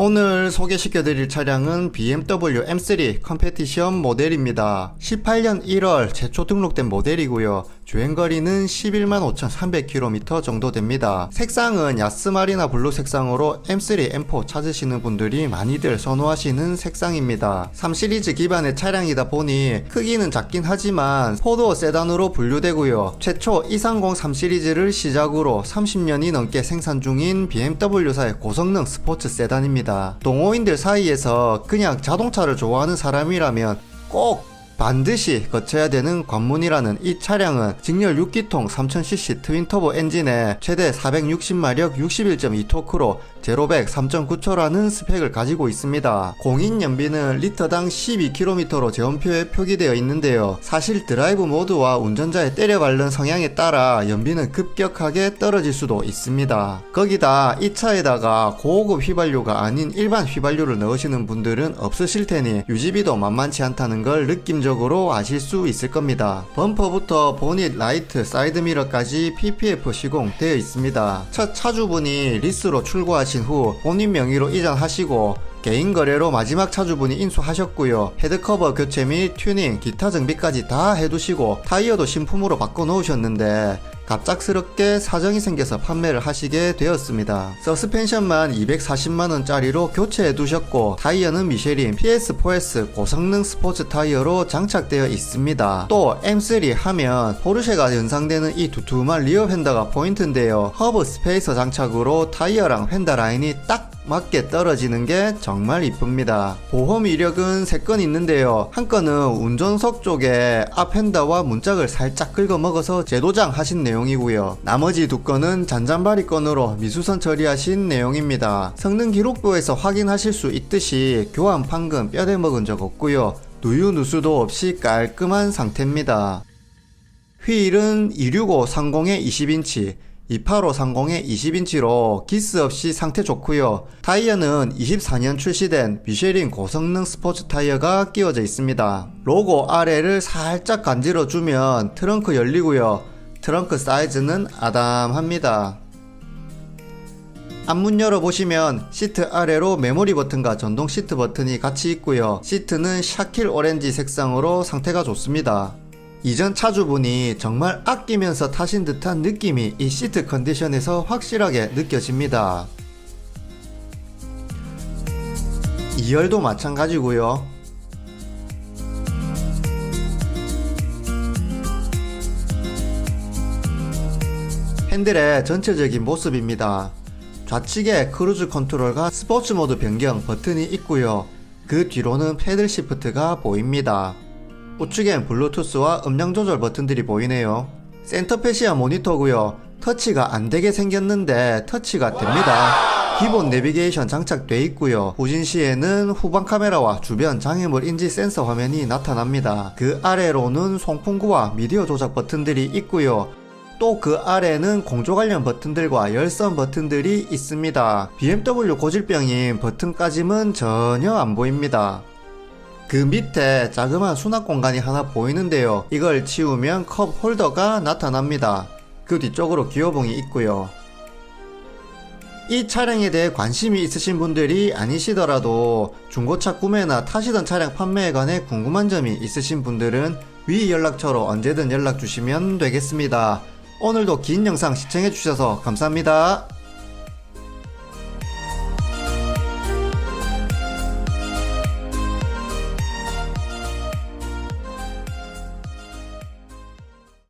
오늘 소개시켜드릴 차량은 BMW M3 컴페티션 모델입니다. 18년 1월 최초 등록된 모델이고요. 주행거리는 11만 5,300km 정도 됩니다. 색상은 야스마리나 블루 색상으로 M3, M4 찾으시는 분들이 많이들 선호하시는 색상입니다. 3시리즈 기반의 차량이다 보니 크기는 작긴 하지만 포도어 세단으로 분류되고요. 최초 230 3시리즈를 시작으로 30년이 넘게 생산 중인 BMW사의 고성능 스포츠 세단입니다. 동호인들 사이에서 그냥 자동차를 좋아하는 사람이라면 꼭 반드시 거쳐야 되는 관문이라는 이 차량은 직렬 6기통 3000cc 트윈터보 엔진에 최대 460마력 61.2토크로 제로백 3.9초라는 스펙을 가지고 있습니다. 공인 연비는 리터당 12km로 제원표에 표기되어 있는데요. 사실 드라이브 모드와 운전자의 때려밟는 성향에 따라 연비는 급격하게 떨어질 수도 있습니다. 거기다 이 차에다가 고급 휘발유가 아닌 일반 휘발유를 넣으시는 분들은 없으실 테니 유지비도 만만치 않다는 걸 느낌적으로 아실 수 있을 겁니다. 범퍼부터 보닛, 라이트, 사이드미러까지 PPF 시공되어 있습니다. 첫 차주분이 리스로 출고하신 후 본인 명의로 이전하시고 개인 거래로 마지막 차주분이 인수하셨고요. 헤드커버 교체 및 튜닝, 기타 정비까지 다 해두시고 타이어도 신품으로 바꿔 놓으셨는데 갑작스럽게 사정이 생겨서 판매를 하시게 되었습니다. 서스펜션만 240만원짜리로 교체해 두셨고 타이어는 미쉐린 PS4S 고성능 스포츠 타이어로 장착되어 있습니다. 또 M3 하면 포르쉐가 연상되는 이 두툼한 리어 휀더가 포인트인데요. 허브 스페이서 장착으로 타이어랑 휀더 라인이 딱 맞게 떨어지는 게 정말 이쁩니다. 보험 이력은 3건 있는데요. 한 건은 운전석 쪽에 앞 핸더와 문짝을 살짝 긁어 먹어서 재도장 하신 내용이고요. 나머지 두 건은 잔잔바리 건으로 미수선 처리하신 내용입니다. 성능 기록부에서 확인하실 수 있듯이 교환 판금 뼈대 먹은 적 없고요. 누유 누수도 없이 깔끔한 상태입니다. 휠은 26530의 20인치, 28530의 20인치로 기스 없이 상태 좋고요. 타이어는 24년 출시된 미쉐린 고성능 스포츠 타이어가 끼워져 있습니다. 로고 아래를 살짝 간지러 주면 트렁크 열리고요. 트렁크 사이즈는 아담합니다. 앞문 열어보시면 시트 아래로 메모리 버튼과 전동 시트 버튼이 같이 있고요. 시트는 샤킬 오렌지 색상으로 상태가 좋습니다. 이전 차주분이 정말 아끼면서 타신 듯한 느낌이 이 시트 컨디션에서 확실하게 느껴집니다. 2열도 마찬가지고요. 핸들의 전체적인 모습입니다. 좌측에 크루즈 컨트롤과 스포츠 모드 변경 버튼이 있고요. 그 뒤로는 패들 시프트가 보입니다. 우측엔 블루투스와 음량 조절 버튼들이 보이네요. 센터페시아 모니터고요. 터치가 안 되게 생겼는데 터치가 됩니다. 기본 내비게이션 장착돼 있고요. 후진 시에는 후방 카메라와 주변 장애물 인지 센서 화면이 나타납니다. 그 아래로는 송풍구와 미디어 조작 버튼들이 있고요. 또그 아래는 공조 관련 버튼들과 열선 버튼들이 있습니다. BMW 고질병인 버튼까지는 전혀 안 보입니다. 그 밑에 자그마한 수납 공간이 하나 보이는데요. 이걸 치우면 컵 홀더가 나타납니다. 그 뒤쪽으로 기어봉이 있고요. 이 차량에 대해 관심이 있으신 분들이 아니시더라도 중고차 구매나 타시던 차량 판매에 관해 궁금한 점이 있으신 분들은 위 연락처로 언제든 연락 주시면 되겠습니다. 오늘도 긴 영상 시청해 주셔서 감사합니다.